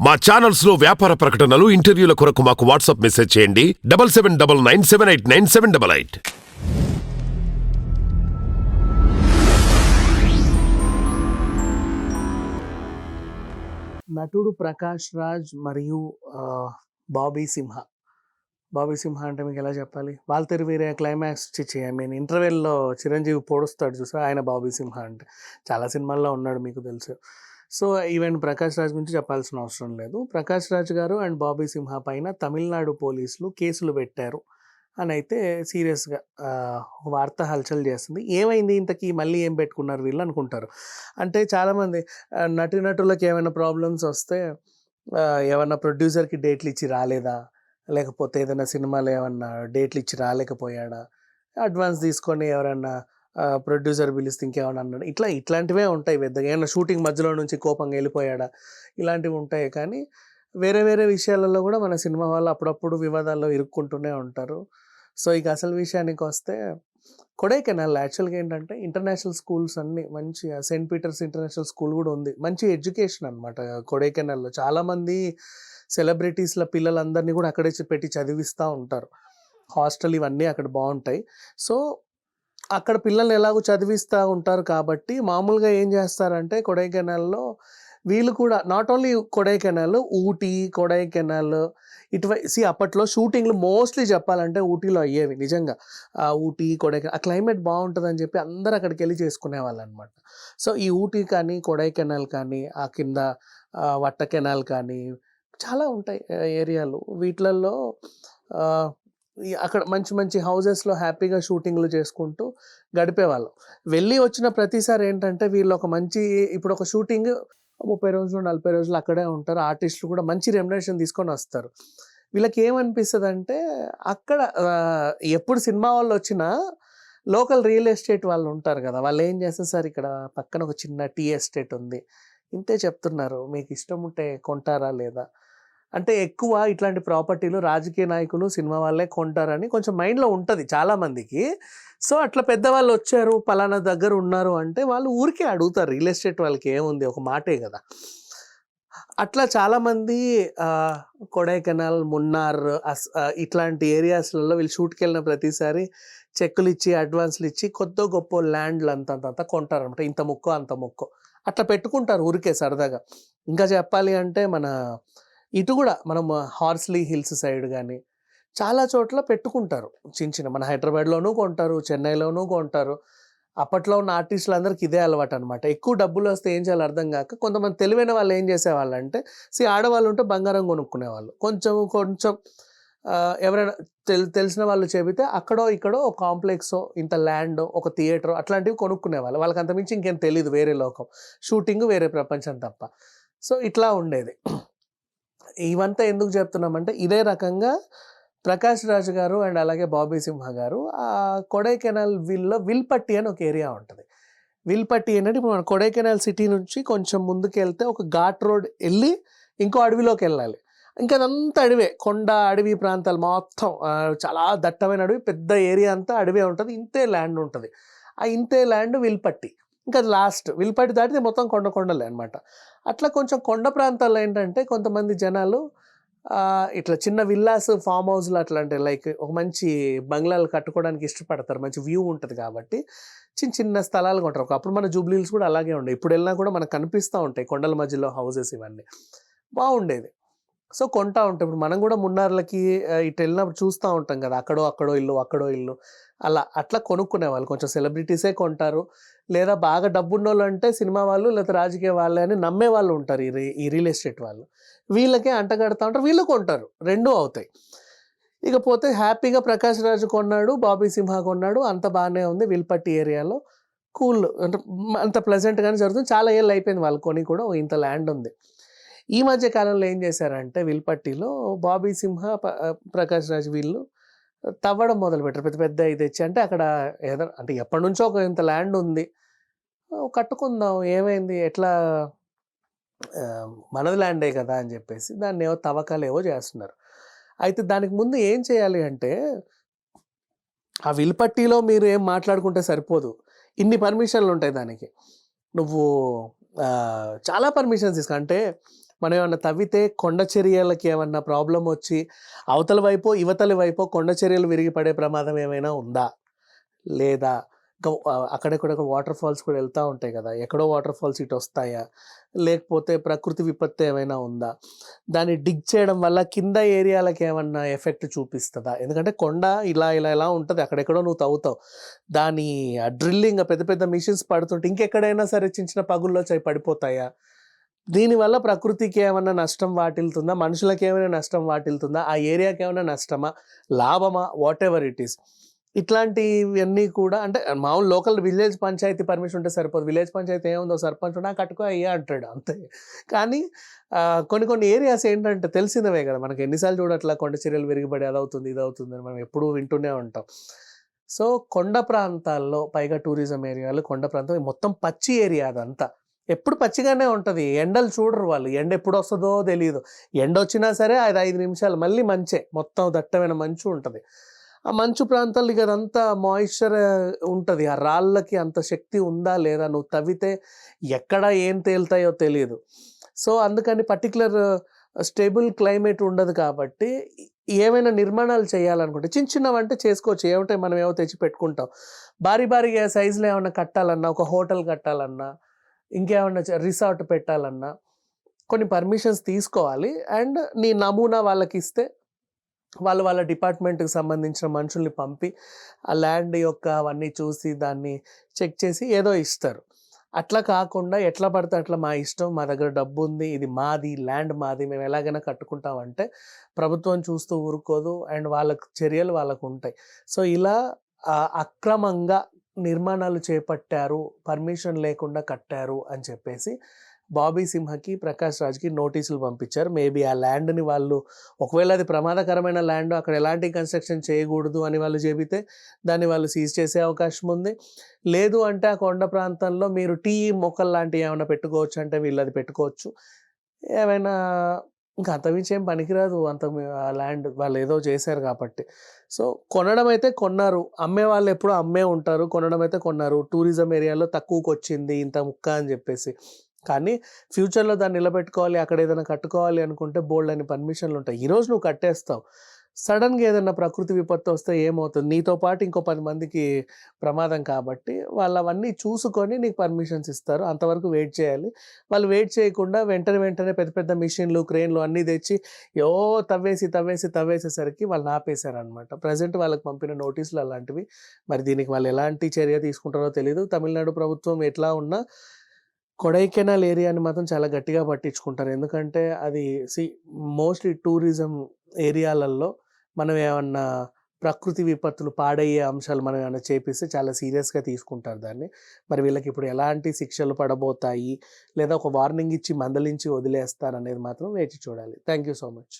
మా ఛానల్స్లో వ్యాపార ప్రకటనలు ఇంటర్వ్యూల కొరకు మాకు వాట్సాప్ మెసేజ్ చేయండి. Double seven double nine seven eight nine seven double eight. నటుడు ప్రకాష్ రాజ్ మరియు బాబీ సింహ. బాబీ సింహ అంటే మీకు ఎలా చెప్పాలి? వాళ్ళతెరి వేరే క్లైమాక్స్ చిచ్చి ఐ మీన్ ఇంటర్వెల్లో చిరంజీవి పొడుస్తాడు చూసా ఆయన బాబీ సింహ అంటే. చాలా సినిమాల్లో ఉన్నాడు మీకు తెలుసు. సో ఈవెన్ ప్రకాష్ రాజ్ గురించి చెప్పాల్సిన అవసరం లేదు. ప్రకాష్ రాజ్ గారు అండ్ బాబీ సింహ పైన తమిళనాడు పోలీసులు కేసులు పెట్టారు. అని అయితే సీరియస్గా వార్త హల్చల్ చేస్తుంది. ఏమైంది ఇంతకీ? మళ్ళీ ఏం పెట్టుకున్నారు వీళ్ళు అనుకుంటారు. అంటే చాలామంది ఆ, నటీనటులకు ఏమైనా ప్రాబ్లమ్స్ వస్తే ఆ, ఏమన్నా ప్రొడ్యూసర్కి డేట్లు ఇచ్చి రాలేదా? లేకపోతే ఏదైనా సినిమాలు ఏమన్నా డేట్లు ఇచ్చి రాలేకపోయాడా? అడ్వాన్స్ తీసుకొని ఎవరన్నా ప్రొడ్యూసర్ పిలిస్తే ఇంకేమైనా అన్నాడు. ఇట్లా ఇట్లాంటివే ఉంటాయి పెద్దగా. ఏమైనా షూటింగ్ మధ్యలో నుంచి కోపంగా వెళ్ళిపోయాడా? ఇలాంటివి ఉంటాయి. కానీ వేరే వేరే విషయాలలో కూడా మన సినిమా వాళ్ళు అప్పుడప్పుడు వివాదాల్లో ఇరుక్కుంటూనే ఉంటారు. సో ఇక అసలు విషయానికి వస్తే కొడైకెనాల్ యాక్చువల్గా ఏంటంటే ఇంటర్నేషనల్ స్కూల్స్ అన్ని మంచి సెయింట్ పీటర్స్ ఇంటర్నేషనల్ స్కూల్ కూడా ఉంది. మంచి ఎడ్యుకేషన్ అనమాట కొడైకెనాల్లో. చాలామంది సెలబ్రిటీస్ల పిల్లలందరినీ కూడా అక్కడే పెట్టి చదివిస్తూ ఉంటారు. హాస్టల్ ఇవన్నీ అక్కడ బాగుంటాయి. సో అక్కడ పిల్లల్ని ఎలాగో చదివిస్తూ ఉంటారు కాబట్టి మామూలుగా ఏం చేస్తారంటే కొడైకెనాల్లో వీళ్ళు కూడా నాట్ ఓన్లీ కొడైకెనాల్ ఊటీ కొడైకెనాల్ ఇటువై సి అప్పట్లో షూటింగ్లు మోస్ట్లీ చెప్పాలంటే ఊటీలో అయ్యేవి నిజంగా. ఆ ఊటీ కొడైకెనాల్ ఆ క్లైమేట్ బాగుంటుందని చెప్పి అందరు అక్కడికి వెళ్ళి చేసుకునే వాళ్ళు అనమాట సో ఈ ఊటీ కానీ కొడైకెనాల్ కానీ ఆ కింద వట్ట కెనాల్ కానీ చాలా ఉంటాయి ఏరియాలు. వీటిలలో అక్కడ మంచి మంచి హౌజెస్లో హ్యాపీగా షూటింగ్లు చేసుకుంటూ గడిపేవాళ్ళం. వెళ్ళి వచ్చిన ప్రతిసారి ఏంటంటే వీళ్ళు ఒక మంచి ఇప్పుడు ఒక షూటింగ్ ముప్పై రోజులు నలభై రోజులు అక్కడే ఉంటారు. ఆర్టిస్టులు కూడా మంచి రెమ్యునేషన్ తీసుకొని వస్తారు. వీళ్ళకి ఏమనిపిస్తుంది అంటే అక్కడ ఎప్పుడు సినిమా వాళ్ళు వచ్చినా లోకల్ రియల్ ఎస్టేట్ వాళ్ళు ఉంటారు కదా! వాళ్ళు ఏం చేస్తారు సార్ ఇక్కడ పక్కన ఒక చిన్న టీ ఎస్టేట్ ఉంది. ఇంతే చెప్తున్నారు. మీకు ఇష్టం ఉంటే కొంటారా లేదా? అంటే ఎక్కువ ఇట్లాంటి ప్రాపర్టీలు రాజకీయ నాయకులు సినిమా వాళ్ళే కొంటారని కొంచెం మైండ్లో ఉంటుంది చాలామందికి సో అట్లా పెద్దవాళ్ళు వచ్చారు పలానా దగ్గర ఉన్నారు అంటే వాళ్ళు ఊరికే అడుగుతారు రియల్ ఎస్టేట్ వాళ్ళకి ఏముంది ఒక మాటే కదా. అట్లా చాలామంది కొడైకెనాల్ మున్నార్ అస్- ఇట్లాంటి ఏరియాస్లలో వీళ్ళు షూట్కి వెళ్ళిన ప్రతిసారి చెక్కులు ఇచ్చి అడ్వాన్స్లు ఇచ్చి కొద్ది గొప్ప ల్యాండ్లు అంత కొంటారనమాట ఇంత ముక్కో అంత ముక్కో. అట్లా పెట్టుకుంటారు ఊరికే సరదాగా. ఇంకా చెప్పాలి అంటే మన ఇటు కూడా మనం హార్స్లీ హిల్స్ సైడ్ కానీ చాలా చోట్ల పెట్టుకుంటారు. చిన్న చిన్న మన హైదరాబాద్లోనూ కొంటారు చెన్నైలోనూ కొంటారు. అప్పట్లో ఉన్న ఆర్టిస్టులు అందరికి ఇదే అలవాటు అనమాట ఎక్కువ డబ్బులు వస్తే ఏం చేయాలో అర్థం కాక కొంతమంది తెలివైన వాళ్ళు ఏం చేసేవాళ్ళు అంటే సి ఆడవాళ్ళు ఉంటే బంగారం కొనుక్కునేవాళ్ళు. కొంచెం కొంచెం ఎవరైనా తెల్ తెలిసిన వాళ్ళు చెబితే అక్కడో ఇక్కడో ఒక కాంప్లెక్సో ఇంత ల్యాండ్ ఒక థియేటర్ అట్లాంటివి కొనుక్కునేవాళ్ళు. వాళ్ళకి అంతమించి ఇంకేం తెలియదు వేరే లోకం. షూటింగ్ వేరే ప్రపంచం తప్ప. సో ఇట్లా ఉండేది. ఇవంతా ఎందుకు చెప్తున్నామంటే ఇదే రకంగా ప్రకాష్ రాజు గారు అండ్ అలాగే బాబీ సింహ గారు ఆ కొడైకెనాల్ విల్లో విల్పట్టి అని ఒక ఏరియా ఉంటుంది. విల్పట్టి ఏంటంటే ఇప్పుడు మన కొడైకెనాల్ సిటీ నుంచి కొంచెం ముందుకు వెళ్తే ఒక ఘాట్ రోడ్ వెళ్ళి ఇంకో అడవిలోకి వెళ్ళాలి. ఇంకా అదంతా అడవే కొండ అడవి ప్రాంతాలు మొత్తం చాలా దట్టమైన అడవి పెద్ద ఏరియా అంతా అడవే ఉంటుంది ఇంతే ల్యాండ్ ఉంటుంది. ఆ ఇంతే ల్యాండ్ విల్పట్టి. ఇంకా లాస్ట్ విల్పాటి దాటితే మొత్తం కొండ కొండలే అనమాట అట్లా కొంచెం కొండ ప్రాంతాల్లో ఏంటంటే కొంతమంది జనాలు ఇట్లా చిన్న విల్లాస్ ఫామ్ హౌస్లు అట్లాంటి లైక్ ఒక మంచి బంగ్లాలు కట్టుకోవడానికి ఇష్టపడతారు. మంచి వ్యూ ఉంటుంది కాబట్టి చిన్న చిన్న స్థలాలు కొంటారు. ఒకప్పుడు మన జూబ్లీల్స్ కూడా అలాగే ఉండే ఇప్పుడు వెళ్ళినా కూడా మనకు కనిపిస్తూ ఉంటాయి కొండల మధ్యలో హౌసెస్ ఇవన్నీ. బాగుండేది. సో కొంటా ఉంటాం. ఇప్పుడు మనం కూడా మున్నార్లకి ఇటు వెళ్ళినప్పుడు చూస్తూ ఉంటాం కదా అక్కడో అక్కడో ఇల్లు అక్కడో ఇల్లు. అలా అట్లా కొనుక్కునే వాళ్ళు కొంచెం సెలబ్రిటీసే కొంటారు. లేదా బాగా డబ్బున్న వాళ్ళు అంటే సినిమా వాళ్ళు లేదా రాజకీయ వాళ్ళే అని నమ్మే వాళ్ళు ఉంటారు ఈ రి- ఈ రియల్ ఎస్టేట్ వాళ్ళు. వీళ్ళకే అంటగడతా ఉంటారు. వీళ్ళు కొంటారు. రెండూ అవుతాయి. ఇకపోతే హ్యాపీగా ప్రకాష్ రాజు కొన్నాడు బాబీ సింహ కొన్నాడు అంత బాగానే ఉంది విల్పట్టి ఏరియాలో. కూల్ అంటే అంత ప్లెజెంట్గానే జరుగుతుంది. చాలా ఏళ్ళు అయిపోయింది వాళ్ళు కొని కూడా ఇంత ల్యాండ్ ఉంది. ఈ మధ్య కాలంలో ఏం చేశారంటే విల్పట్టిలో బాబీ సింహ ప్రకాష్ రాజ్ వీళ్ళు తవ్వడం మొదలు పెట్టారు పెద్ద పెద్ద ఇది తెచ్చి అంటే అక్కడ ఏదో అంటే ఎప్పటి నుంచో ఒక ఇంత ల్యాండ్ ఉంది. కట్టుకుందాం ఏమైంది ఎట్లా? మనది ల్యాండే కదా అని చెప్పేసి దాన్ని ఏవో తవ్వకాలు ఏవో చేస్తున్నారు. అయితే దానికి ముందు ఏం చేయాలి అంటే ఆ విల్పట్టిలో మీరు ఏం మాట్లాడుకుంటే సరిపోదు. ఇన్ని పర్మిషన్లు ఉంటాయి దానికి. నువ్వు చాలా పర్మిషన్స్ ఇస్తా. అంటే మనం ఏమన్నా తవ్వితే కొండ చర్యలకి ఏమన్నా ప్రాబ్లం వచ్చి అవతల వైపు ఇవతలి వైపు కొండ చర్యలు విరిగి పడే ప్రమాదం ఏమైనా ఉందా? లేదా? అక్కడెక్కడ వాటర్ ఫాల్స్ కూడా వెళ్తూ ఉంటాయి కదా. ఎక్కడో వాటర్ ఫాల్స్ ఇటు వస్తాయా? లేకపోతే ప్రకృతి విపత్తు ఏమైనా ఉందా? దాన్ని డిగ్ చేయడం వల్ల కింద ఏరియాలకి ఏమన్నా ఎఫెక్ట్ చూపిస్తుందా? ఎందుకంటే కొండ ఇలా ఇలా ఇలా ఉంటుంది. అక్కడెక్కడో నువ్వు తవ్వుతావు. దాని డ్రిల్లింగ్ పెద్ద పెద్ద మిషన్స్ పడుతుంటే ఇంకెక్కడైనా సరే చిన్న చిన్న పగుల్లో చేయి పడిపోతాయా? దీనివల్ల ప్రకృతికి ఏమైనా నష్టం వాటిల్తుందా? మనుషులకి ఏమైనా నష్టం వాటిల్తుందా? ఆ ఏరియాకి ఏమైనా నష్టమా? లాభమా? వాట్ ఎవర్ ఇట్ ఈస్ ఇట్లాంటివన్నీ కూడా అంటే మామూలు లోకల్ విలేజ్ పంచాయతీ పర్మిషన్ ఉంటే సరిపోదు. విలేజ్ పంచాయతీ ఏముందో సర్పంచ్ ఉన్నా కట్టుకో అయ్యా అంటాడు అంతే. కానీ కొన్ని కొన్ని ఏరియాస్ ఏంటంటే తెలిసినవే కదా. మనకి ఎన్నిసార్లు చూడట్లా కొండ చర్యలు విరిగిపడి అదవుతుంది ఇది అవుతుంది అని మనం ఎప్పుడూ వింటూనే ఉంటాం. సో కొండ ప్రాంతాల్లో పైగా టూరిజం ఏరియాలు కొండ ప్రాంతం మొత్తం పచ్చి ఏరియా అదంతా. ఎప్పుడు పచ్చిగానే ఉంటుంది. ఎండలు చూడరు వాళ్ళు. ఎండ ఎప్పుడు వస్తుందో తెలియదు ఎండ వచ్చినా సరే అది ఐదు నిమిషాలు మళ్ళీ మంచే. మొత్తం దట్టమైన మంచు ఉంటుంది. ఆ మంచు ప్రాంతాలు ఇక అదంతా మాయిశ్చర్ ఉంటుంది. ఆ రాళ్ళకి అంత శక్తి ఉందా లేదా నువ్వు తవ్వితే ఎక్కడ ఏం తేలుతాయో తెలియదు సో అందుకని పర్టికులర్ స్టేబుల్ క్లైమేట్ ఉండదు కాబట్టి ఏమైనా నిర్మాణాలు చేయాలనుకుంటే చిన్న చిన్నవంటే చేసుకోవచ్చు. ఏమంటే మనం ఏమో తెచ్చి పెట్టుకుంటాం. భారీ భారీగా సైజులో ఏమైనా కట్టాలన్నా ఒక హోటల్ కట్టాలన్నా ఇంకేమన్నా రిసార్ట్ పెట్టాలన్నా కొన్ని పర్మిషన్స్ తీసుకోవాలి. అండ్ నీ నమూనా వాళ్ళకి ఇస్తే వాళ్ళు వాళ్ళ డిపార్ట్మెంట్కి సంబంధించిన మనుషుల్ని పంపి ఆ ల్యాండ్ యొక్క అవన్నీ చూసి దాన్ని చెక్ చేసి ఏదో ఇస్తారు. అట్లా కాకుండా ఎట్లా పడితే అట్లా మా ఇష్టం మా దగ్గర డబ్బు ఉంది ఇది మాది ల్యాండ్ మాది మేము ఎలాగైనా కట్టుకుంటామంటే ప్రభుత్వం చూస్తూ ఊరుకోదు. అండ్ వాళ్ళకు చర్యలు వాళ్ళకు ఉంటాయి. సో ఇలా అక్రమంగా నిర్మాణాలు చేపట్టారు పర్మిషన్ లేకుండా కట్టారు అని చెప్పేసి బాబీ సింహకి ప్రకాష్ రాజ్కి నోటీసులు పంపించారు. మేబీ ఆ ల్యాండ్ని వాళ్ళు ఒకవేళ అది ప్రమాదకరమైన ల్యాండ్ అక్కడ ఎలాంటి కన్స్ట్రక్షన్ చేయకూడదు అని వాళ్ళు చెబితే దాన్ని వాళ్ళు సీజ్ చేసే అవకాశం ఉంది. లేదు అంటే ఆ కొండ ప్రాంతంలో మీరు టీ మొక్కలు లాంటివి ఏమైనా పెట్టుకోవచ్చు అంటే వీళ్ళు అది పెట్టుకోవచ్చు. ఏమైనా ఇంకా అంత మించి ఏం పనికిరాదు అంత ఆ ల్యాండ్ వాళ్ళు ఏదో చేశారు కాబట్టి. సో కొనడం అయితే కొన్నారు. అమ్మే వాళ్ళు ఎప్పుడు అమ్మే ఉంటారు. కొనడం అయితే కొన్నారు. టూరిజం ఏరియాలో తక్కువకి వచ్చింది ఇంత ముక్క అని చెప్పేసి. కానీ ఫ్యూచర్లో దాన్ని నిలబెట్టుకోవాలి అక్కడ ఏదైనా కట్టుకోవాలి అనుకుంటే బోల్డ్ అని పర్మిషన్లు ఉంటాయి ఈరోజు నువ్వు కట్టేస్తావు. సడన్గా ఏదైనా ప్రకృతి విపత్తు వస్తే ఏమవుతుంది? నీతో పాటు ఇంకో పది మందికి ప్రమాదం కాబట్టి వాళ్ళు అవన్నీ చూసుకొని నీకు పర్మిషన్స్ ఇస్తారు. అంతవరకు వెయిట్ చేయాలి. వాళ్ళు వెయిట్ చేయకుండా వెంటనే వెంటనే పెద్ద పెద్ద మిషన్లు క్రెయిన్లు అన్నీ తెచ్చి యో తవ్వేసి తవ్వేసి తవ్వేసేసరికి వాళ్ళు ఆపేశారనమాట ప్రజెంట్ వాళ్ళకి పంపిన నోటీసులు అలాంటివి. మరి దీనికి వాళ్ళు ఎలాంటి చర్య తీసుకుంటారో తెలియదు తమిళనాడు ప్రభుత్వం ఎట్లా ఉన్నా కొడైకెనాల్ ఏరియాని మాత్రం చాలా గట్టిగా పట్టించుకుంటారు. ఎందుకంటే అది సి మోస్ట్లీ టూరిజం ఏరియాలలో మనం ఏమన్నా ప్రకృతి విపత్తులు పాడయ్యే అంశాలు మనం ఏమైనా చేపిస్తే చాలా సీరియస్గా తీసుకుంటారు దాన్ని. మరి వీళ్ళకి ఇప్పుడు ఎలాంటి శిక్షలు పడబోతాయి? లేదా ఒక వార్నింగ్ ఇచ్చి మందలించి వదిలేస్తారు అనేది మాత్రం వేచి చూడాలి. Thank you so much.